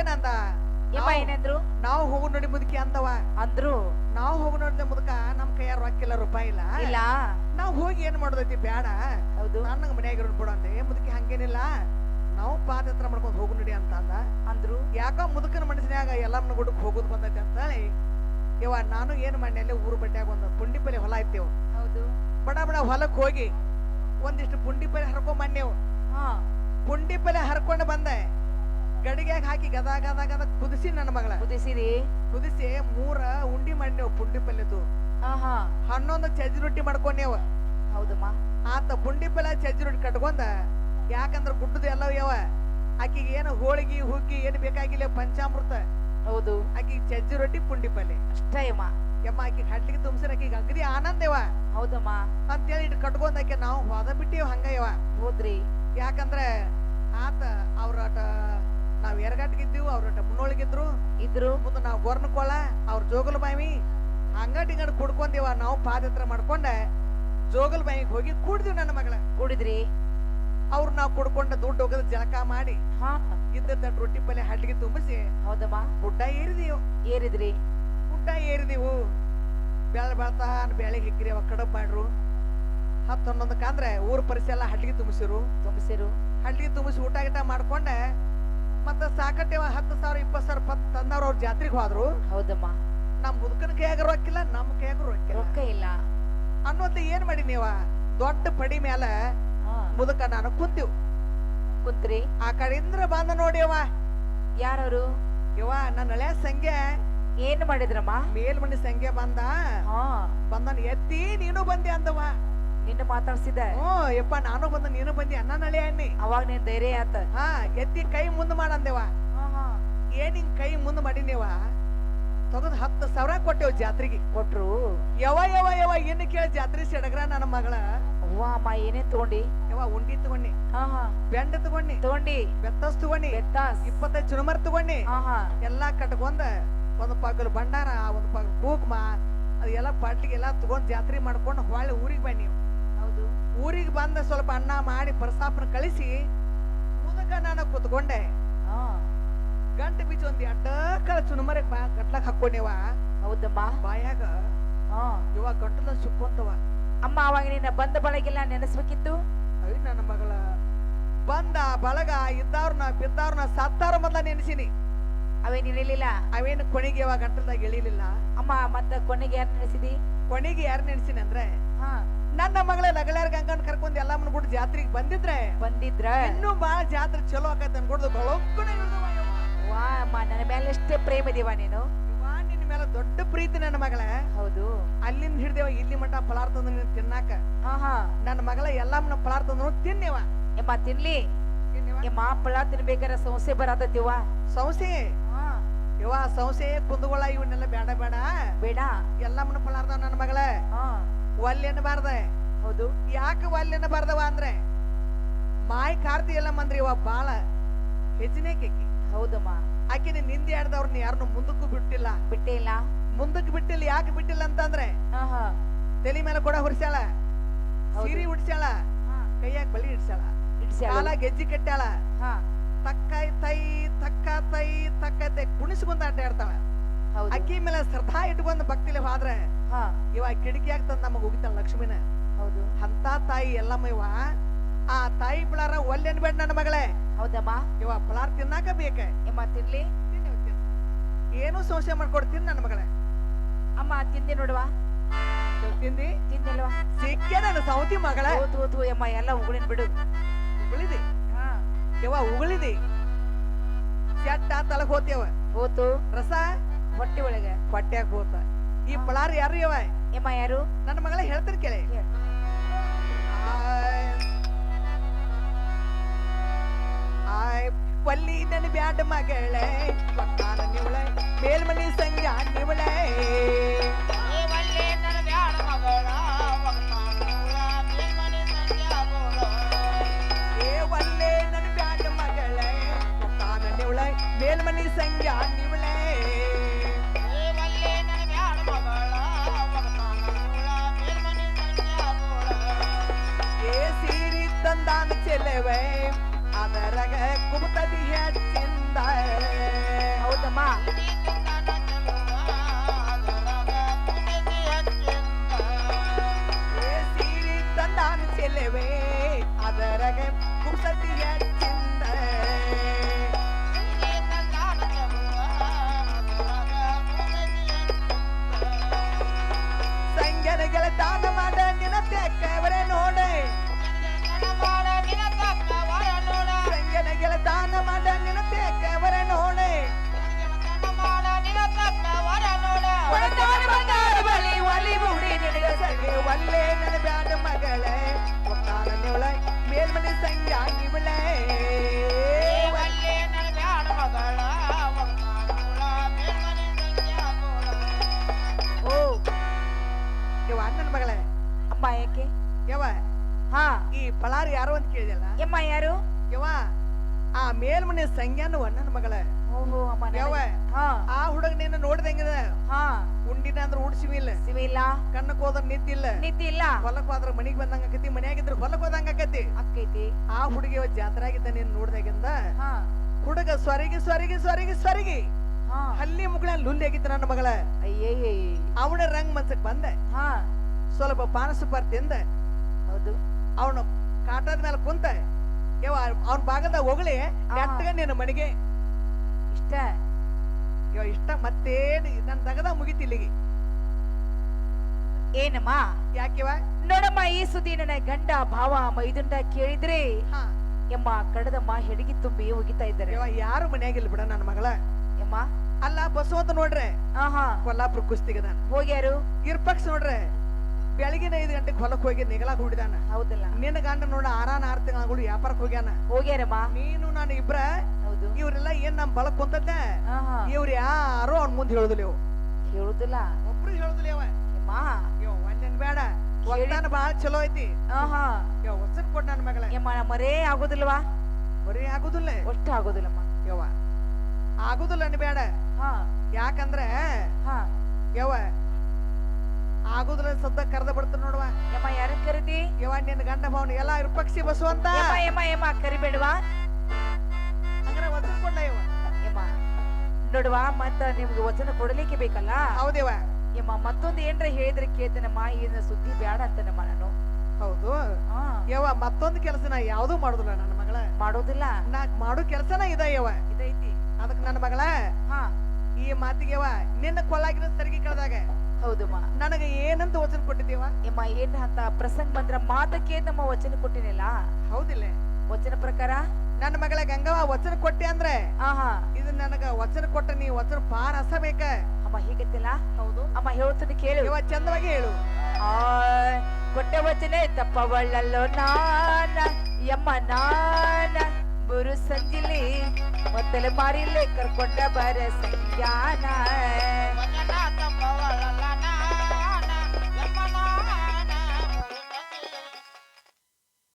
ಏನಂದ? ಯಾ ನಾವು- ಏನಂದ್ರು? ನಾವು ಹೋಗು ನೋಡಿ ಮುದುಕಿ ಅಂತವ. ಅಂದ್ರು. ನಾವು ಹೋಗು ನೋಡಿದ ಮುದುಕ ನಮ್ ಕೈಯಾರ ರೊಕ್ಕಿಲ್ಲ ರೂಪಾಯಿ ಇಲ್ಲ. ಇಲ್ಲ. ನಾವು ಹೋಗಿ ಏನ್ ಮಾಡೋದೈತಿ ಬೇಡ ಹೌದು. ನನಗೆ ಮನ್ಯಾಗ ಇರೋನ್ ಬಿಡು ಅಂದೆ ಮುದುಕಿ ಹಂಗೇನಿಲ್ಲ. ನಾವು ಪಾದಯಾತ್ರ ಮಾಡ್ಕೊಂಡು ಹೋಗು ನಡಿ ಅಂತ ಅಂದ. ಅಂದ್ರು. ಯಾಕೋ ಮುದುಕನ ಮನಸ್ಸಿನಾಗ ಎಲ್ಲಮ್ಮನ ಗುಡಕ್ ಹೋಗೋದು ಬಂದೈತಿ ಅಂತ ಹೇಳಿ. ಇವ ನಾನು ಏನ್ ಮಾಡಿ ಅಲ್ಲಿ ಊರು ಬಡ್ಡ್ಯಾಗ ಒಂದು ಪುಂಡಿ ಪಲ್ಲೆ ಹೊಲ ಇತ್ತೇವು. ಹೌದು. ಬಡ ಬಡ ಹೊಲಕ್ ಹೋಗಿ ಒಂದಿಷ್ಟು ಪುಂಡಿ ಪಲ್ಲೆ ಹರ್ಕೊಂಡ್ ಹಾ. ಪುಂಡಿ ಪಲ್ಲೆ ಹರ್ಕೊಂಡು ಬಂದೆ. ಗಡಿಗ್ಯಾಗ ಹಾಕಿ ಗದ ಗದ ಗದ ಕುದಿಸಿ ನನ್ನ ಮಗಳ. ಕುದಿಸಿರಿ ಕುದಿಸಿ ಮೂರ ಉಂಡಿ ಮಾಡಿನೇವು ಪುಂಡಿ ಪಲ್ಲೆದು ಹಾ ಹಾ ಹನ್ನೊಂದು ಚಜ್ಜಿ ರೊಟ್ಟಿ ಮಾಡ್ಕೊಂಡೇವ ಹೌದಮ್ಮ. ಆತ ಪುಂಡಿ ಪಲ್ಯ ಚಜ್ಜಿ ರೊಟ್ಟಿ ಕಟ್ಕೊಂಡ ಯಾಕಂದ್ರ ಗುಡ್ಡದ ಎಲ್ಲ ಯಾವ ಆಕಿಗೆ ಏನು ಹೋಳಿಗೆ ಹುಗ್ಗಿ ಏನು ಬೇಕಾಗಿಲ್ಲ ಪಂಚಾಮೃತ. ಹೌದು. ಆಕಿಗೆ ಚಜ್ಜಿ ರೊಟ್ಟಿ ಪುಂಡಿ ಪಲ್ಯ. ಅಷ್ಟೇ ಅಮ್ಮ. ಯಮ್ಮ ಆಕಿ ಹಡ್ಲಿಗೆ ತುಂಬಿಸಿರ ಆಕಿಗೆ ಅಗದಿ ಆನಂದವ ಹೌದಮ್ಮ. ಅಂತೇಳಿ ಇಟ್ಟು ಕಟ್ಕೊಂಡ್ ಆಕೆ ನಾವು ಹೋದ ಬಿಟ್ಟಿವ್ ಹಂಗ ಯವ ಹೋದ್ರಿ. ಯಾಕಂದ್ರ ಆತ ಅವ್ರಟ ನಾವ್ ಎರಗಟ್ಟಿಗಿದ್ದೀವಿ ಅವ್ರ ಮುನ್ನೋಳಿಗಿದ್ರು ಇದ್ರು. ಮುಂದೆ ನಾವು ಗೊರ್ನಕೊಳ ಅವ್ರ ಜೋಗಲ್ ಬಾಯಿ ಅಂಗಡಿ ಹಿಂಗಡ್ ಕುಡ್ಕೊಂಡಿವ ನಾವು ಪಾದತ್ರ ಮಾಡ್ಕೊಂಡ ಜೋಗಲ್ ಬಾಯಿಗೆ ಹೋಗಿ ಕುಡಿದ್ವಿ ನನ್ನ ಮಗಳ. ಕುಡಿದ್ರಿ. ಅವ್ರು ನಾವು ಕುಡ್ಕೊಂಡ ದುಡ್ಡು ಹೋಗದ ಜಳಕ ಮಾಡಿ ಹಾ. ಇದ್ದದ ರೊಟ್ಟಿ ಪಲ್ಯ ಹಡ್ಲಿಗೆ ತುಂಬಿಸಿ ಹೌದಮ್ಮ. ಗುಡ್ಡ ಏರಿದೀವು. ಏರಿದ್ರಿ. ಗುಡ್ಡ ಏರಿದೀವು. ಬೆಳ ಬೆಳ್ತಾ ಬೆಳೆ ಹಿಕ್ಕಿರಿ ಅವ ಕಡಬ್ ಮಾಡ್ರು. ಹತ್ತು ಹನ್ನೊಂದಕ್ಕೆ ಅಂದ್ರೆ ಊರ್ ಪರಿಸರ ಎಲ್ಲ ಹಡ್ಲಿಗೆ ತುಂಬಿಸಿರು. ತುಂಬಿಸಿರು. ಹಳ್ಳಿಗೆ ತುಂಬಿಸಿ ಊಟ ಗಿಟ ಮಾಡ್ಕೊಂಡೆ. ಮತ್ತೆ ಸಾಕಟ್ಟೆವ ಹತ್ತು ಸಾವಿರ ಇಪ್ಪತ್ತು ಸಾವಿರ ಪತ್ ತಂದವ್ರು ಅವ್ರ ಜಾತ್ರೆಗೆ ಹೋದ್ರು. ಹೌದಮ್ಮ. ನಮ್ ಮುದುಕನ ಕೈಯಾಗ ರೊಕ್ಕಿಲ್ಲ ನಮ್ಮ ಕೈಯಾಗ ರೊಕ್ಕ ರೊಕ್ಕ ಇಲ್ಲ. ಅನ್ನೋದ್ ಏನ್ ಮಾಡಿ ನೀವ? ದೊಡ್ಡ ಪಡಿ ಮ್ಯಾಲ ಮುದುಕ ನಾನು ಕುಂತೀವ್ ಕುಂತ್ರಿ. ಆ ಕಡೆಯಿಂದ ಬಂದ ನೋಡಿ ಅವ ಯಾರವರು? ಇವ ನನ್ನ ಹಳೆ ಸಂಖ್ಯೆ ಏನ್ ಮಾಡಿದ್ರಮ್ಮ? ಮೇಲ್ಮಣಿ ಸಂಖ್ಯೆ ಬಂದ. ಬಂದನ್ ಎತ್ತಿ ನೀನು ಬಂದೆ ಅಂದವ ನಿನ್ನ ಮಾತಾಡ್ಸಿದ್ದೆ. ಹ್ಞೂ ಯಪ್ಪ ನಾನು ಬಂದ ನೀನು ಬಂದಿ ಅನ್ನ ನಳಿ ಅವಾಗ ನೀನ್ ಧೈರ್ಯ ಆತ. ಹಾ ಎತ್ತಿ ಕೈ ಮುಂದೆ ಮಾಡಂದೇವ. ಏನ್ ಹಿಂಗ್ ಕೈ ಮುಂದೆ ಮಾಡಿನೇವ ತಗದ್ ಹತ್ತು ಸಾವಿರ ಕೊಟ್ಟೆವು ಜಾತ್ರೆಗೆ. ಕೊಟ್ರು. ಯವ ಯವ ಯವ ಏನು ಕೇಳಿ ಜಾತ್ರೆ ಸೆಡಗ್ರ ನನ್ನ ಮಗಳ. ಅವ್ವ ಅಮ್ಮ ಏನೇನ್ ತಗೊಂಡಿ? ಯವ ಉಂಡಿ ತಗೊಂಡಿ. ಬೆಂಡ ತಗೊಂಡಿ. ತಗೊಂಡಿ. ಬೆತ್ತಸ್ ತಗೊಂಡಿ. ಬೆತ್ತಾಸ್. ಇಪ್ಪತ್ತೈದು ಚುನಮರ್ ತಗೊಂಡಿ. ಎಲ್ಲಾ ಕಟ್ಕೊಂಡ ಒಂದು ಪಗಲ್ ಭಂಡಾರ ಒಂದು ಪಗಲ್ ಕೂಕ್ಮ ಅದೆಲ್ಲ ಎಲ್ಲ ಪಾಟ್ಲಿಗೆ ಎಲ್ಲ ತಗೊಂಡ್ ಜಾತ್ರೆ ಮಾಡ್ಕೊಂಡು ಹೊಳ್ಳಿ ಊರಿಗೆ ಬನ್ನಿ. ಊರಿಗೆ ಬಂದ ಸ್ವಲ್ಪ ಅನ್ನ ಮಾಡಿ ಪ್ರಸಾಪನ ಕಳಿಸಿ ಮುದಕ ನಾನು ಕುತ್ಕೊಂಡೆ. ಹಾ. ಗಂಟು ಬೀಜ ಒಂದ್ ಅಡ್ಡ ಕಳ ಚುನುಮರಿಗೆ ಬಾ ಗಟ್ಲಕ್ ಹಾಕೊಂಡೇವ ಹೌದಮ್ಮ. ಬಾಯಾಗ ಹಾ. ಇವ ಗಂಟಲ ಸುಕ್ಕೊಂತವ ಅಮ್ಮ ಅವಾಗ ನಿನ್ನ ಬಂದ ಬಳಗೆಲ್ಲ ನೆನೆಸ್ಬೇಕಿತ್ತು? ಅಯ್ಯ ನನ್ನ ಮಗಳ. ಬಂದ ಬಳಗ ಇದ್ದವ್ರನ್ನ ಬಿದ್ದವ್ರನ್ನ ಸತ್ತಾರ ಮೊದಲ ನೆನೆಸಿನಿ. ಅವೇನ್ ಇರಲಿಲ್ಲ ಅವೇನು ಕೊನೆಗೆ ಇವಾಗ ಗಂಟಲ್ದಾಗ ಇಳಿಲಿಲ್ಲ. ಅಮ್ಮ ಮತ್ತ ಕೊನೆಗೆ ಯಾರು ನೆನೆಸಿದಿ? ಕೊನೆಗೆ ಯಾರು ನೆನೆಸಿನಿ ಅಂದ್ರೆ ನನ್ನ ಮಗಳೇ ಲಗಳಾರ ಗಂಗನ್ ಕರ್ಕೊಂಡ್ ಎಲ್ಲಮ್ಮನ ಗುಡ್ ಜಾತ್ರೆಗೆ ಬಂದಿದ್ರೆ ಬಂದಿದ್ರ? ಇನ್ನೂ ಬಾಳ ಜಾತ್ರೆ ಚಲೋ ಆಗತ್ತೆ ಅನ್ಕೊಡ್ದು. ವಾ ಅಮ್ಮ ನನ್ನ ಮೇಲೆ ಎಷ್ಟೇ ಪ್ರೇಮ ಇದೀವ ನೀನು? ನಿನ್ನ ಮೇಲೆ ದೊಡ್ಡ ಪ್ರೀತಿ ನನ್ನ ಮಗಳ. ಹೌದು. ಅಲ್ಲಿಂದ ಹಿಡ್ದೇವ ಇಲ್ಲಿ ತಂದ ನೀನ್ ತಿನ್ನಾಕ. ಹಾ ಹಾ. ನನ್ನ ಮಗಳ ಎಲ್ಲಮ್ಮನ ಮನ ತಂದ್ರು ತಿನ್ನೇವ. ಎಮ್ಮ ತಿನ್ಲಿ. ಎಮ್ಮ ಪಳ ತಿನ್ಬೇಕಾರ ಸಂಸೆ ಬರತತಿವ ಸಂಸೆ? ಹಾ. ಯವ್ವ ಕುಂದಗೋಳ ಇವನ್ನೆಲ್ಲ ಬೇಡ ಬೇಡ ಬೇಡ. ಎಲ್ಲಮ್ಮನ ಪಲಾರ್ದವ ನನ್ನ ಮಗಳ. ಹಾ ಒಲ್ಲೆ ಹೌದು. ಯಾಕೆ ಒಲ್ಲೆ ಅನ್ನಬಾರ್ದವ ಅಂದ್ರೆ ಮಾಯಿ ಕಾರ್ತಿ ಎಲ್ಲ ಮಂದ್ರಿ ಇವ ಬಾಳ ಹೆಚ್ಚಿನೇ ಕೇಕಿ ಹೌದಮ್ಮ. ಆಕಿನ ನಿಂದೆ ಆಡ್ದವ್ರನ್ನ ಯಾರನ್ನು ಮುಂದಕ್ಕೂ ಬಿಟ್ಟಿಲ್ಲ. ಬಿಟ್ಟೇ ಇಲ್ಲ ಮುಂದಕ್ಕೆ ಬಿಟ್ಟಿಲ್ಲ ಯಾಕೆ ಬಿಟ್ಟಿಲ್ಲ ಅಂತಂದ್ರೆ ಹಾ ಹಾ ತಲೆ ಮೇಲೆ ಕೂಡ ಹೊರಿಸ್ಯಾಳ ಸೀರಿ ಉಡ್ಸ್ಯಾಳ ಕೈಯಾಗ ಬಳಿ ಇಡ್ಸ್ಯಾಳ. ಕಾಲ ಗೆಜ್ಜಿ ಕಟ್ಟ್ಯಾಳ. ಹಾ. ತಕ್ಕೈ ತೈ ತಕ್ಕ ತೈ ತಕ್ಕ ತೈ ಕುಣಿಸ್ಕೊಂಡ್ ಆಟ ಆಡ್ತಾಳ ಅಕ್ಕಿ ಮೇಲೆ ಶ್ರದ್ಧಾ ಇಟ್ಕೊಂಡು ಭಕ್ತಿಲಿ ಹೋದ್ರೆ ಹಾ. ಇವ ಕಿಟಕಿಯಾಗ ತಂದ್ ನಮಗ್ ಹೋಗಿತಾಳ ಲಕ್ಷ್ಮಿನ? ಹೌದು. ಅಂತ ತಾಯಿ ಎಲ್ಲಮ್ಮ ಇವ ಆ ತಾಯಿ ಬಿಳಾರ ಒಲ್ಲೆನ್ ಬೇಡ ನನ್ನ ಮಗಳೇ. ಹೌದಮ್ಮ. ಇವ ಪಲಾರ್ ತಿನ್ನಾಕ ಬೇಕ? ಅಮ್ಮ ತಿನ್ಲಿ. ಏನು ಸಂಶಯ ಮಾಡ್ಕೊಡ್ತೀನಿ ನನ್ನ ಮಗಳೇ. ಅಮ್ಮ ತಿಂದೆ ನೋಡುವ. ತಿಂದಿ? ತಿಂದಿಲ್ವಾ? ಸಿಕ್ಕೆ ನನ್ನ ಸೌತಿ ಮಗಳ. ತೂ ಅಮ್ಮ ಎಲ್ಲ ಉಗುಳಿನ ಬಿಡು. ಉಗುಳಿದಿ? ಹಾ. ಯವ ಉಗುಳಿದಿ? ಚಟ್ಟ ತಲಗ ಹೋತ್ಯವ. ಹೋತು. ರಸ? ಹೊಟ್ಟೆ ಒಳಗೆ. ಹೊಟ್ಯಾಗ ಹೋತ. ಈ ಪಳಾರ್ ಯಾರು ಯವ ಎಮ್ಮ ಯಾರು? ನನ್ನ ಮಗಳ ಹೇಳ್ತೀನಿ ಕೇಳಿ. ಹೇಳ್. ಆಯ್. ಆಯ್. ಪಲ್ಲಿ ನನ್ನ ಬ್ಯಾಡ ಮಗಳೇ ಪಕ್ಕಾನ ನಿವಳೆ ಮೇಲ್ಮನಿ ಸಂಗ್ಯಾ ನಿವಳೆ. ಏ ಒಲ್ಲೆ ನನ್ನ ಬ್ಯಾಡ ಮಗಳೇ ಪಕ್ಕಾನ ನಿವಳೆ ಮೇಲ್ಮನಿ ಸಂಗ್ಯಾ ನಿವಳೆ. ತಂದಾನ ಚೆಲುವೆ ಅದರಗ ಕುಬತದಿ ಹೆಚ್ಚಿಂದ ಒಂದ್ಲೇ ನನ್ನ ಬ್ಯಾಡ ಮಗಳೇ ಒತ್ತಾಲ ನಿವಳ ಮೇಲ್ಮನೆ ಸಂಗ್ಯಾಗಿ ಓ ನೀವು ಅಣ್ಣನ ಮಗಳೇ. ಅಮ್ಮ ಯಾಕೆ? ಯವ ಹಾ. ಈ ಪಳಾರ್ ಯಾರು ಅಂತ ಕೇಳಿದಲ್ಲ ಯಮ್ಮ ಯಾರು? ಯವ ಆ ಮೇಲ್ಮನೆ ಸಂಗ್ಯಾನು ಅಣ್ಣನ ಮಗಳೇ. ಓಹೋ ಅಮ್ಮ ಯವ ಹಾ. ಆ ಹುಡುಗ ನಿನ್ನ ನೋಡ್ದಂಗಿದೆ ಕಣ್ಣು ಕಣ್ಣಕ್ ಹೋದ್ರ ನಿದ್ದಿಲ್ಲ ನಿತ್ತಿ ಇಲ್ಲ ಹೊಲಕ್ ಹೋದ್ರ ಮನಿಗ್ ಬಂದಂಗ ಆಕತಿ ಮನ್ಯಾಗಿದ್ರ ಹೊಲಕ್ ಹೋದಂಗ ಆಕತಿ. ಅಕ್ಕೈತಿ ಆ ಹುಡುಗಿ ಇವತ್ ಜಾತ್ರೆ ಆಗಿದ್ದ ನೀನ್ ನೋಡ್ದಾಗಿಂದ ಹಾ. ಹುಡುಗ ಸ್ವರಿಗೆ ಸ್ವರಿಗೆ ಸ್ವರಿಗೆ ಸ್ವರಿಗೆ. ಹಲ್ಲಿ ಮುಗಳ ಲುಲ್ಲಿ ಆಗಿತ್ತು ನನ್ನ ಮಗಳ. ಅಯ್ಯಯ್ಯ ಅವನ ರಂಗ್ ಮನ್ಸಕ್ ಬಂದೆ ಹಾ ಸ್ವಲ್ಪ ಪಾನಸ ಸುಪಾರ್ ತಿಂದ ಹೌದು ಅವನು ಕಾಟದ ಮೇಲೆ ಕುಂತ ಯವ ಅವನ ಭಾಗದ ಹೊಗಳಿ ನೆಟ್ಟಗ ನಿನ್ನ ಮನೆಗೆ ಇಷ್ಟ ಇಷ್ಟ ಮತ್ತೇನ್ ನನ್ನ ತಗದ ಮುಗಿತಿ ಇಲ್ಲಿಗೆ ಏನಮ್ಮ? ಯಾಕಿವ ನೋಡಮ್ಮ ಈ ಸುದ್ದಿ ನನ್ನ ಗಂಡ ಭಾವ ಮೈದುಂಡ ಕೇಳಿದ್ರೆ ಹಾ. ಯಮ್ಮ ಕಡದಮ್ಮ ಹೆಡಗಿ ತುಂಬಿ ಹೋಗಿತಾ ಇದ್ದಾರೆ. ಯಾರು ಮನೆಯಾಗಿಲ್ಲ ಬಿಡ ನನ್ನ ಮಗಳ. ಎಮ್ಮ? ಅಲ್ಲ ಬಸವಂತ ನೋಡ್ರೆ. ಆಹಾ. ಕೊಲ್ಲಾಪುರ ಕುಸ್ತಿಗದಾನ ಹೋಗ್ಯಾರು ಇರ್ಪಕ್ಸ್ ನೋಡ್ರೆ ಬೆಳಗಿನ ಐದು ಗಂಟೆಗೆ ಹೊಲಕ್ ಹೋಗಿ ನಿಗಲಾಗ ಹುಡಿದಾನ. ಹೌದಲ್ಲ. ನಿನ್ನ ಗಂಡ ನೋಡ ಆರಾನ ಆರು ತಿಂಗಳು ವ್ಯಾಪಾರಕ್ಕೆ ಹೋಗ್ಯಾನ. ಹೋಗ್ಯಾರಮ್ಮ ನೀನು ನಾನು ಇಬ್ರ. ಹೌದು. ಇವ್ರೆಲ್ಲ ಏನ್ ನಮ್ ಬಳಕ್ ಕುಂತದ್ದ ಇವ್ರು ಯಾರು ಅವ್ನ ಮುಂದೆ ಹೇಳುದಿಲ್ಲ ಇವ್ ಹೇಳುದಿಲ್ಲ. ಒಬ್ರು ಹೇಳುದಿಲ್ಲ ಅವ ಯಮ್ಮ ಯೋ ಒಂದೇನ್ ಬೇಡ. ಒಗ್ದಾನ ಬಾಳ ಚಲೋ ಐತಿ. ಆಹಾ. ಯೋ ವಚನ ಕೊಡ್ ನನ್ನ ಮಗಳ. ಯಮ್ಮ ಮರೇ ಆಗೋದಿಲ್ವಾ? ಬರೀ ಆಗುದಿಲ್ಲ. ಒಟ್ಟು ಆಗೋದಿಲ್ಲಮ್ಮ. ಯವ್ವ ಆಗುದಿಲ್ಲ ಬೇಡ. ಹಾ. ಯಾಕಂದ್ರೆ ಹಾ. ಯವ್ವ ಆಗುದಿಲ್ಲ ಸದ್ದ ಕರೆದ ಬಿಡ್ತಾನ ನೋಡುವ. ಯಮ್ಮ ಯಾರ ಕರಿತಿ ಯವ್ವ ನಿನ್ನ ಗಂಡ ಭಾವನ ಎಲ್ಲ ರೂಪಕ್ಷಿ ಬಸುವಂತ. ಯಮ್ಮ ಯಮ್ಮ ಯಮ್ಮ ಕರಿಬೇಡವಾ? ಹಂಗಾರೆ ವಚನ ಕೊಡ್ಲ ಯವ್ವ? ಯಮ್ಮ ನೋಡುವ ಮತ್ತ ನಿಮ್ಗೆ ವಚನ ಕೊಡಲಿಕ್ಕೆ ಬೇಕಲ್ಲ? ಹೌದೇವ ಯಮ್ಮ ಮತ್ತೊಂದು ಏನ್ರ ಹೇಳಿದ್ರೆ ಕೇಳ್ತೇನಮ್ಮ ಏನ ಸುದ್ದಿ ಬ್ಯಾಡ ಅಂತನಮ್ಮ ನಾನು. ಹೌದು. ಹಾ. ಯವ್ವ ಮತ್ತೊಂದು ಕೆಲಸ ನಾ ಯಾವ್ದು ಮಾಡುದಿಲ್ಲ ನನ್ನ ಮಗಳ. ಮಾಡೋದಿಲ್ಲ? ನಾ ಮಾಡೋ ಕೆಲಸನ ಇದ ಯವ್ವ. ಇದೈತಿ. ಅದಕ್ಕೆ ನನ್ನ ಮಗಳ ಹಾ. ಈ ಮಾತಿಗೆ ಯವ್ವ ನಿನ್ನ ಕೊಲ್ಲಾಗಿರ ಸರಿಗೆ ಕಳೆದಾಗ ಹೌದಮ್ಮ. ನನಗೆ ಏನಂತ ವಚನ ಕೊಟ್ಟಿದ್ದೀವ ಯಮ್ಮ ಏನ್ ಅಂತ ಪ್ರಸಂಗ ಬಂದ್ರ ಮಾತಕ್ಕೆ ನಮ್ಮ ವಚನ ಕೊಟ್ಟಿನಿಲ್ಲ? ಹೌದಿಲ್ಲ. ವಚನ ಪ್ರಕಾರ? ನನ್ನ ಮಗಳ ಗಂಗವ್ವ ವಚನ ಕೊಟ್ಟೆ ಅಂದ್ರೆ ಆಹಾ. ಇದು ನನಗ ವಚನ ಕೊಟ್ಟ ನೀ ವಚನ ಪಾರ ಹಸಬೇಕ ಅಮ್ಮ ಹೀಗತ್ತಿಲ್ಲ ಹೌದು. ಅಮ್ಮ ಹೇಳ್ತೀನಿ ಕೇಳು. ಯವ್ವ ಚಂದವಾಗಿ ಹೇಳು. ಆ ಕೊಟ್ಟ ವಚನ ತಪ್ಪವಳ್ಳಲ್ಲೋ ನಾನ ಯಮ್ಮ ನಾನ. ಬರು ಸಂಜಿಲಿ ಮೊತ್ತಲ ಮಾರಿಲೆ ಕರ್ಕೊಂಡ ಬರ ಸಂಜ್ಞಾನ